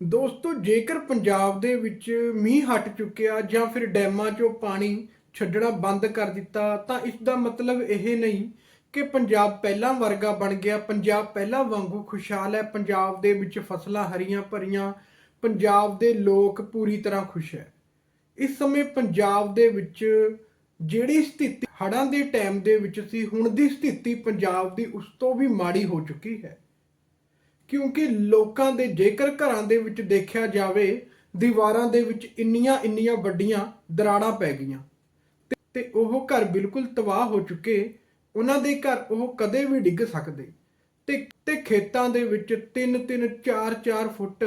ਦੋਸਤੋ, ਜੇਕਰ ਪੰਜਾਬ ਦੇ ਵਿੱਚ ਮੀਂਹ ਹਟ ਚੁੱਕਿਆ ਜਾਂ ਫਿਰ ਡੈਮਾਂ 'ਚੋਂ ਪਾਣੀ ਛੱਡਣਾ ਬੰਦ ਕਰ ਦਿੱਤਾ, ਤਾਂ ਇਸ ਦਾ ਮਤਲਬ ਇਹ ਨਹੀਂ ਕਿ ਪੰਜਾਬ ਪਹਿਲਾਂ ਵਰਗਾ ਬਣ ਗਿਆ। ਪੰਜਾਬ ਪਹਿਲਾਂ ਵਾਂਗੂ ਖੁਸ਼ਹਾਲ ਹੈ। ਪੰਜਾਬ ਦੇ ਵਿੱਚ ਫਸਲਾਂ ਹਰੀਆਂ ਭਰੀਆਂ, ਪੰਜਾਬ ਦੇ ਲੋਕ ਪੂਰੀ ਤਰ੍ਹਾਂ ਖੁਸ਼ ਹੈ। ਇਸ ਸਮੇਂ ਪੰਜਾਬ ਦੇ ਵਿੱਚ ਜਿਹੜੀ ਸਥਿਤੀ ਹੜ੍ਹਾਂ ਦੇ ਟਾਈਮ ਦੇ ਵਿੱਚ ਸੀ, ਹੁਣ ਦੀ ਸਥਿਤੀ ਪੰਜਾਬ ਦੀ ਉਸ ਤੋਂ ਵੀ ਮਾੜੀ ਹੋ ਚੁੱਕੀ ਹੈ। ਕਿਉਂਕਿ ਲੋਕਾਂ ਦੇ ਜੇਕਰ ਘਰਾਂ ਦੇ ਵਿੱਚ ਦੇਖਿਆ ਜਾਵੇ, ਦੀਵਾਰਾਂ ਦੇ ਵਿੱਚ ਇੰਨੀਆਂ ਇੰਨੀਆਂ ਵੱਡੀਆਂ ਦਰਾੜਾਂ ਪੈ ਗਈਆਂ। ਤੇ- ਉਹ ਘਰ ਬਿਲਕੁਲ ਤਬਾਹ ਹੋ ਚੁੱਕੇ, ਉਹਨਾਂ ਦੇ ਘਰ ਉਹ ਕਦੇ ਵੀ ਡਿੱਗ ਸਕਦੇ। ਤੇ ਤੇ ਖੇਤਾਂ ਦੇ ਵਿੱਚ 3 3 4 4 ਫੁੱਟ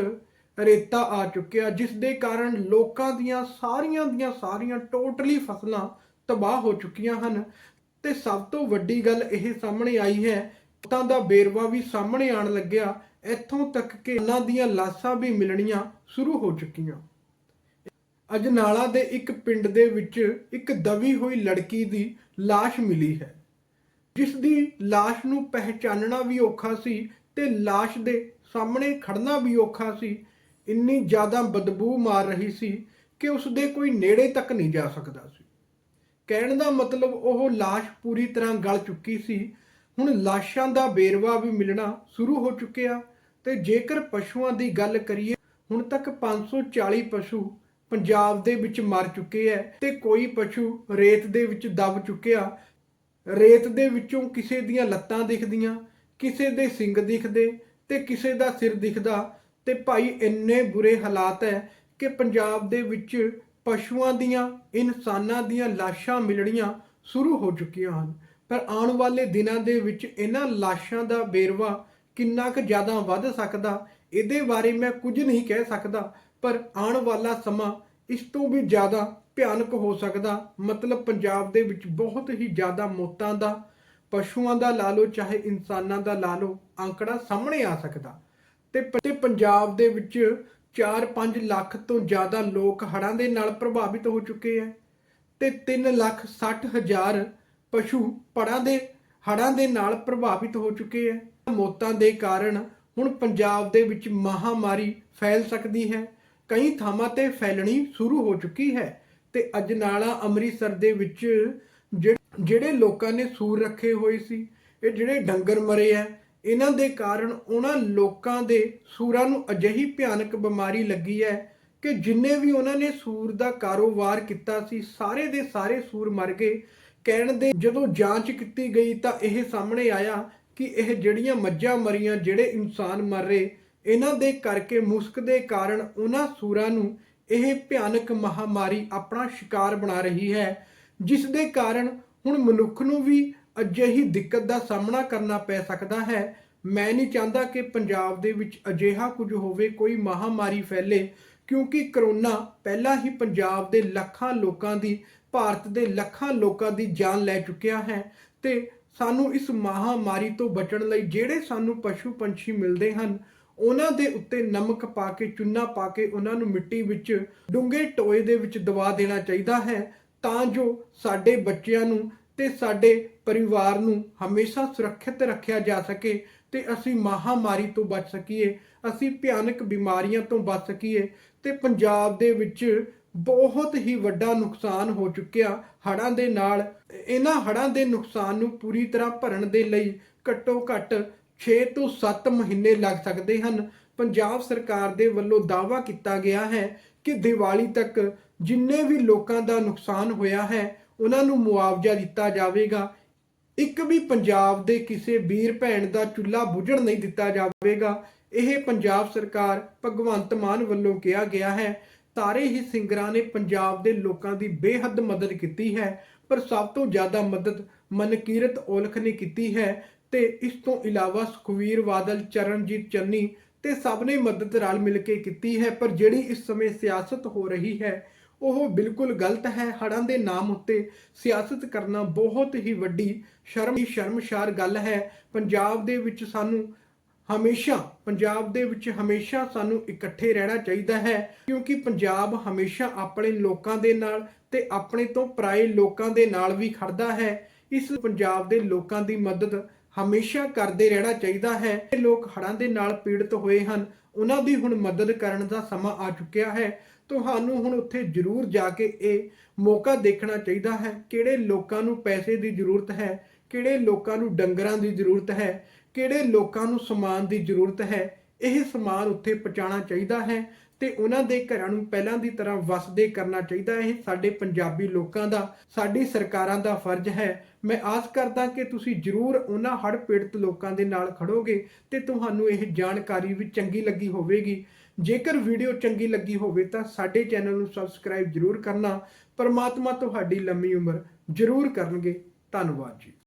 ਰੇਤਾ ਆ ਚੁੱਕਿਆ, ਜਿਸ ਦੇ ਕਾਰਨ ਲੋਕਾਂ ਦੀਆਂ ਸਾਰੀਆਂ ਦੀਆਂ ਸਾਰੀਆਂ ਟੋਟਲੀ ਫਸਲਾਂ ਤਬਾਹ ਹੋ ਚੁੱਕੀਆਂ ਹਨ। ਤੇ ਸਭ ਤੋਂ ਵੱਡੀ ਗੱਲ ਇਹ ਸਾਹਮਣੇ ਆਈ ਹੈ, ਤਾਂ ਦਾ ਬੇਰਵਾ ਵੀ ਸਾਹਮਣੇ ਆਣ ਲੱਗਿਆ ਇੱਥੋਂ ਤੱਕ ਕਿ ਉਹਨਾਂ ਦੀਆਂ ਲਾਸ਼ਾਂ ਵੀ ਮਿਲਣੀਆਂ ਸ਼ੁਰੂ ਹੋ ਚੁੱਕੀਆਂ। ਅਜਨਾਲਾ ਦੇ ਇੱਕ ਪਿੰਡ ਦੇ ਵਿੱਚ ਇੱਕ ਦਵੀ ਹੋਈ ਲੜਕੀ ਦੀ ਲਾਸ਼ ਮਿਲੀ ਹੈ। ਜਿਸ ਦੀ ਲਾਸ਼ ਨੂੰ ਪਹਿਚਾਨਣਾ ਵੀ ਔਖਾ ਸੀ ਤੇ ਲਾਸ਼ ਦੇ ਸਾਹਮਣੇ ਖੜਨਾ ਵੀ ਔਖਾ ਸੀ। ਇੰਨੀ ਜ਼ਿਆਦਾ ਬਦਬੂ ਮਾਰ ਰਹੀ ਸੀ ਕਿ ਉਸ ਦੇ ਕੋਈ ਨੇੜੇ ਤੱਕ ਨਹੀਂ ਜਾ ਸਕਦਾ ਸੀ। ਕਹਿਣ ਦਾ ਮਤਲਬ ਉਹ ਲਾਸ਼ ਪੂਰੀ ਤਰ੍ਹਾਂ ਗਲ ਚੁੱਕੀ ਸੀ। ਹੁਣ ਲਾਸ਼ਾਂ ਦਾ ਬੇਰਵਾ ਵੀ ਮਿਲਣਾ ਸ਼ੁਰੂ ਹੋ ਚੁੱਕਿਆ ਤੇ ਜੇਕਰ ਪਸ਼ੂਆਂ ਦੀ ਗੱਲ ਕਰੀਏ, ਹੁਣ ਤੱਕ 540 ਪਸ਼ੂ ਪੰਜਾਬ ਦੇ ਵਿੱਚ ਮਰ ਚੁੱਕੇ ਐ ਤੇ ਕੋਈ ਪਸ਼ੂ ਰੇਤ ਦੇ ਵਿੱਚ ਦਬ ਚੁੱਕਿਆ। ਰੇਤ ਦੇ ਵਿੱਚੋਂ ਕਿਸੇ ਦੀਆਂ ਲੱਤਾਂ ਦਿਖਦੀਆਂ, ਕਿਸੇ ਦੇ ਸਿੰਗ ਦਿਖਦੇ ਤੇ ਕਿਸੇ ਦਾ ਸਿਰ ਦਿਖਦਾ ਤੇ ਭਾਈ ਇੰਨੇ ਬੁਰੇ ਹਾਲਾਤ ਹੈ ਕਿ ਪੰਜਾਬ ਦੇ ਵਿੱਚ ਪਸ਼ੂਆਂ ਦੀਆਂ, ਇਨਸਾਨਾਂ ਦੀਆਂ ਲਾਸ਼ਾਂ ਮਿਲਣੀਆਂ ਸ਼ੁਰੂ ਹੋ ਚੁੱਕੀਆਂ ਹਨ। ਪਰ ਆਉਣ ਵਾਲੇ ਦਿਨਾਂ ਦੇ ਵਿੱਚ ਇਹਨਾਂ ਲਾਸ਼ਾਂ ਦਾ ਬੇਰਵਾ ਕਿੰਨਾ ਕੁ ਜ਼ਿਆਦਾ ਵੱਧ ਸਕਦਾ, ਇਹਦੇ ਬਾਰੇ ਮੈਂ ਕੁਝ ਨਹੀਂ ਕਹਿ ਸਕਦਾ, ਪਰ ਆਉਣ ਵਾਲਾ ਸਮਾਂ ਇਸ ਤੋਂ ਵੀ ਜ਼ਿਆਦਾ ਭਿਆਨਕ ਹੋ ਸਕਦਾ। ਮਤਲਬ ਪੰਜਾਬ ਦੇ ਵਿੱਚ ਬਹੁਤ ਹੀ ਜ਼ਿਆਦਾ ਮੌਤਾਂ ਦਾ, ਪਸ਼ੂਆਂ ਦਾ ਲਾ ਲਓ, ਚਾਹੇ ਇਨਸਾਨਾਂ ਦਾ ਲਾ ਲਓ ਅੰਕੜਾ ਸਾਹਮਣੇ ਆ ਸਕਦਾ। ਤੇ ਪੰਜਾਬ ਦੇ ਵਿੱਚ 4-5 ਲੱਖ ਤੋਂ ਜ਼ਿਆਦਾ ਲੋਕ ਹੜ੍ਹਾਂ ਦੇ ਨਾਲ ਪ੍ਰਭਾਵਿਤ ਹੋ ਚੁੱਕੇ ਹੈ ਤੇ 3 ਲੱਖ 60 ਹਜ਼ਾਰ ਪਸ਼ੂ ਪੜਾਂ ਦੇ, ਹੜ੍ਹਾਂ ਦੇ ਨਾਲ ਪ੍ਰਭਾਵਿਤ ਹੋ ਚੁੱਕੇ ਹੈ ਮੌਤਾਂ ਦੇ ਕਾਰਨ ਹੁਣ ਪੰਜਾਬ ਦੇ ਵਿੱਚ ਮਹਾਮਾਰੀ ਫੈਲ ਸਕਦੀ ਹੈ। ਕਈ ਥਾਵਾਂ ਤੇ ਫੈਲਣੀ ਸ਼ੁਰੂ ਹੋ ਚੁੱਕੀ ਹੈ ਤੇ ਅਜਨਾਲਾ ਅੰਮ੍ਰਿਤਸਰ ਦੇ ਵਿੱਚ ਜਿਹੜੇ ਲੋਕਾਂ ਨੇ ਸੂਰ ਰੱਖੇ ਹੋਏ ਸੀ, ਇਹ ਜਿਹੜੇ ਡੰਗਰ ਮਰੇ ਆ ਇਹਨਾਂ ਦੇ ਕਾਰਨ ਉਹਨਾਂ ਲੋਕਾਂ ਦੇ ਸੂਰਾਂ ਨੂੰ ਅਜਿਹੀ ਭਿਆਨਕ ਬਿਮਾਰੀ ਲੱਗੀ ਹੈ ਕਿ ਜਿੰਨੇ ਵੀ ਉਹਨਾਂ ਨੇ ਸੂਰ ਦਾ ਕਾਰੋਬਾਰ ਕੀਤਾ ਸੀ, ਸਾਰੇ ਦੇ ਸਾਰੇ ਸੂਰ ਮਰ ਗਏ। ਕਹਿਣ ਦੇ ਜਦੋਂ ਜਾਂਚ ਕੀਤੀ ਗਈ ਤਾਂ ਇਹ ਸਾਹਮਣੇ ਆਇਆ ਕਿ ਇਹ ਜਿਹੜੀਆਂ ਮੱਝਾਂ ਮਰੀਆਂ ਜਿਹੜੇ ਇਨਸਾਨ ਮਰ ਰਹੇ, ਇਹਨਾਂ ਦੇ ਕਰਕੇ ਮੁਸਕ ਦੇ ਕਾਰਨ ਉਹਨਾਂ ਸੂਰਾਂ ਨੂੰ ਇਹ ਭਿਆਨਕ ਮਹਾਮਾਰੀ ਆਪਣਾ ਸ਼ਿਕਾਰ ਬਣਾ ਰਹੀ ਹੈ, ਜਿਸ ਦੇ ਕਾਰਨ ਹੁਣ ਮਨੁੱਖ ਨੂੰ ਵੀ ਅਜਿਹੀ ਦਿੱਕਤ ਦਾ ਸਾਹਮਣਾ ਕਰਨਾ ਪੈ ਸਕਦਾ ਹੈ। ਮੈਂ ਨਹੀਂ ਚਾਹੁੰਦਾ ਕਿ ਪੰਜਾਬ ਦੇ ਵਿੱਚ ਅਜਿਹਾ ਕੁਝ ਹੋਵੇ, ਕੋਈ ਮਹਾਮਾਰੀ ਫੈਲੇ, ਕਿਉਂਕਿ ਕਰੋਨਾ ਪਹਿਲਾਂ ਹੀ ਪੰਜਾਬ ਦੇ ਲੱਖਾਂ ਲੋਕਾਂ ਦੀ, ਭਾਰਤ ਦੇ ਲੱਖਾਂ ਲੋਕਾਂ ਦੀ ਜਾਨ ਲੈ ਚੁੱਕਿਆ ਹੈ ਤੇ ਸਾਨੂੰ ਇਸ ਮਹਾਮਾਰੀ ਤੋਂ ਬਚਣ ਲਈ ਜਿਹੜੇ ਸਾਨੂੰ ਪਸ਼ੂ ਪੰਛੀ ਮਿਲਦੇ ਹਨ, ਉਹਨਾਂ ਦੇ ਉੱਤੇ ਨਮਕ ਪਾ ਕੇ, ਚੁੰਨਾ ਪਾ ਕੇ ਉਹਨਾਂ ਨੂੰ ਮਿੱਟੀ ਵਿੱਚ ਡੂੰਘੇ ਟੋਏ ਦੇ ਵਿੱਚ ਦਬਾ ਦੇਣਾ ਚਾਹੀਦਾ ਹੈ ਤਾਂ ਜੋ ਸਾਡੇ ਬੱਚਿਆਂ ਨੂੰ ਤੇ ਸਾਡੇ ਪਰਿਵਾਰ ਨੂੰ ਹਮੇਸ਼ਾ ਸੁਰੱਖਿਅਤ ਰੱਖਿਆ ਜਾ ਸਕੇ ਤੇ ਅਸੀਂ ਮਹਾਮਾਰੀ ਤੋਂ ਬਚ ਸਕੀਏ, ਅਸੀਂ ਭਿਆਨਕ ਬਿਮਾਰੀਆਂ ਤੋਂ ਬਚ ਸਕੀਏ ਤੇ ਪੰਜਾਬ ਦੇ ਵਿੱਚ ਬਹੁਤ ਹੀ ਵੱਡਾ ਨੁਕਸਾਨ ਹੋ ਚੁੱਕਿਆ ਹੜ੍ਹਾਂ ਦੇ ਨਾਲ। ਇਹਨਾਂ ਹੜ੍ਹਾਂ ਦੇ ਨੁਕਸਾਨ ਨੂੰ ਪੂਰੀ ਤਰ੍ਹਾਂ ਭਰਨ ਦੇ ਲਈ ਘੱਟੋ ਘੱਟ 6 ਤੋਂ 7 ਮਹੀਨੇ ਲੱਗ ਸਕਦੇ ਹਨ। ਪੰਜਾਬ ਸਰਕਾਰ ਦੇ ਵੱਲੋਂ ਦਾਅਵਾ ਕੀਤਾ ਗਿਆ ਹੈ ਕਿ ਦੀਵਾਲੀ ਤੱਕ ਜਿੰਨੇ ਵੀ ਲੋਕਾਂ ਦਾ ਨੁਕਸਾਨ ਹੋਇਆ ਹੈ, ਉਹਨਾਂ ਨੂੰ ਮੁਆਵਜ਼ਾ ਦਿੱਤਾ ਜਾਵੇਗਾ। ਇੱਕ ਵੀ ਪੰਜਾਬ ਦੇ ਕਿਸੇ ਵੀਰ ਭੈਣ ਦਾ ਚੁੱਲ੍ਹਾ ਬੁਝਣ ਨਹੀਂ ਦਿੱਤਾ ਜਾਵੇਗਾ। ਇਹ ਪੰਜਾਬ ਸਰਕਾਰ ਭਗਵੰਤ ਮਾਨ ਵੱਲੋਂ ਕਿਹਾ ਗਿਆ ਹੈ ਤਾਰੇ ਹੀ ਸਿੰਗਰਾਂ ਨੇ ਪੰਜਾਬ ਦੇ ਲੋਕਾਂ ਦੀ ਬੇਹੱਦ ਮਦਦ ਕੀਤੀ ਹੈ, ਪਰ ਸਭ ਤੋਂ ਜ਼ਿਆਦਾ ਮਦਦ ਮਨਕੀਰਤ ਔਲਖ ਨੇ ਕੀਤੀ ਹੈ ਤੇ ਇਸ ਤੋਂ ਇਲਾਵਾ ਸੁਖਵੀਰ ਬਾਦਲ, ਚਰਨਜੀਤ ਚੰਨੀ ਤੇ ਸਭ ਨੇ ਮਦਦ ਰਲ ਮਿਲ ਕੇ ਕੀਤੀ ਹੈ, ਪਰ ਜਿਹੜੀ ਇਸ ਸਮੇਂ ਸਿਆਸਤ ਹੋ ਰਹੀ ਹੈ, ਉਹ ਬਿਲਕੁਲ ਗਲਤ ਹੈ। ਹੜ੍ਹਾਂ ਦੇ ਨਾਮ ਉੱਤੇ ਸਿਆਸਤ ਕਰਨਾ ਬਹੁਤ ਹੀ ਵੱਡੀ ਸ਼ਰਮ ਸ਼ਰਮਸ਼ਾਰ ਗੱਲ ਹੈ। ਪੰਜਾਬ ਦੇ ਵਿੱਚ ਸਾਨੂੰ ਹਮੇਸ਼ਾ, ਪੰਜਾਬ ਦੇ ਵਿੱਚ ਹਮੇਸ਼ਾ ਸਾਨੂੰ ਇਕੱਠੇ ਰਹਿਣਾ ਚਾਹੀਦਾ ਹੈ, ਕਿਉਂਕਿ ਪੰਜਾਬ ਹਮੇਸ਼ਾ ਆਪਣੇ ਲੋਕਾਂ ਦੇ ਨਾਲ ਤੇ ਆਪਣੇ ਤੋਂ ਪਰਾਏ ਲੋਕਾਂ ਦੇ ਨਾਲ ਵੀ ਖੜਦਾ ਹੈ। ਇਸ ਪੰਜਾਬ ਦੇ ਲੋਕਾਂ ਦੀ ਮਦਦ ਹਮੇਸ਼ਾ ਕਰਦੇ ਰਹਿਣਾ ਚਾਹੀਦਾ ਹੈ। ਇਹ ਲੋਕ ਹੜ੍ਹਾਂ ਦੇ ਨਾਲ ਪੀੜਤ ਹੋਏ ਹਨ। ਉਹਨਾਂ ਦੀ ਹੁਣ ਮਦਦ ਕਰਨ ਦਾ ਸਮਾਂ ਆ ਚੁੱਕਿਆ ਹੈ। ਤੁਹਾਨੂੰ ਹੁਣ ਉੱਥੇ ਜ਼ਰੂਰ ਜਾ ਕੇ ਇਹ ਮੌਕਾ ਦੇਖਣਾ ਚਾਹੀਦਾ ਹੈ। ਕਿਹੜੇ ਲੋਕਾਂ ਨੂੰ ਪੈਸੇ ਦੀ ਜ਼ਰੂਰਤ ਹੈ? ਕਿਹੜੇ ਲੋਕਾਂ ਨੂੰ ਡੰਗਰਾਂ ਦੀ ਜ਼ਰੂਰਤ ਹੈ? ਕਿਹੜੇ ਲੋਕਾਂ ਨੂੰ ਸਮਾਨ ਦੀ ਜ਼ਰੂਰਤ ਹੈ, ਇਹ ਸਮਾਨ ਉੱਥੇ ਪਹੁੰਚਾਉਣਾ ਚਾਹੀਦਾ ਹੈ ਤੇ ਉਹਨਾਂ ਦੇ ਘਰਾਂ ਨੂੰ ਪਹਿਲਾਂ ਦੀ ਤਰ੍ਹਾਂ ਵਸਦੇ ਕਰਨਾ ਚਾਹੀਦਾ ਹੈ। ਇਹ ਸਾਡੇ ਪੰਜਾਬੀ ਲੋਕਾਂ ਦਾ, ਸਾਡੀ ਸਰਕਾਰਾਂ ਦਾ ਫਰਜ਼ ਹੈ। ਮੈਂ ਆਸ ਕਰਦਾ ਕਿ ਤੁਸੀਂ ਜ਼ਰੂਰ ਉਹਨਾਂ ਹੜ੍ਹ ਪੀੜਤ ਲੋਕਾਂ ਦੇ ਨਾਲ ਖੜੋਗੇ ਤੇ ਤੁਹਾਨੂੰ ਇਹ ਜਾਣਕਾਰੀ ਵੀ ਚੰਗੀ ਲੱਗੀ ਹੋਵੇਗੀ। ਜੇਕਰ ਵੀਡੀਓ ਚੰਗੀ ਲੱਗੀ ਹੋਵੇ ਤਾਂ ਸਾਡੇ ਚੈਨਲ ਨੂੰ ਸਬਸਕ੍ਰਾਈਬ ਜ਼ਰੂਰ ਕਰਨਾ। ਪਰਮਾਤਮਾ ਤੁਹਾਡੀ ਲੰਮੀ ਉਮਰ ਜ਼ਰੂਰ ਕਰਨਗੇ। ਧੰਨਵਾਦ ਜੀ।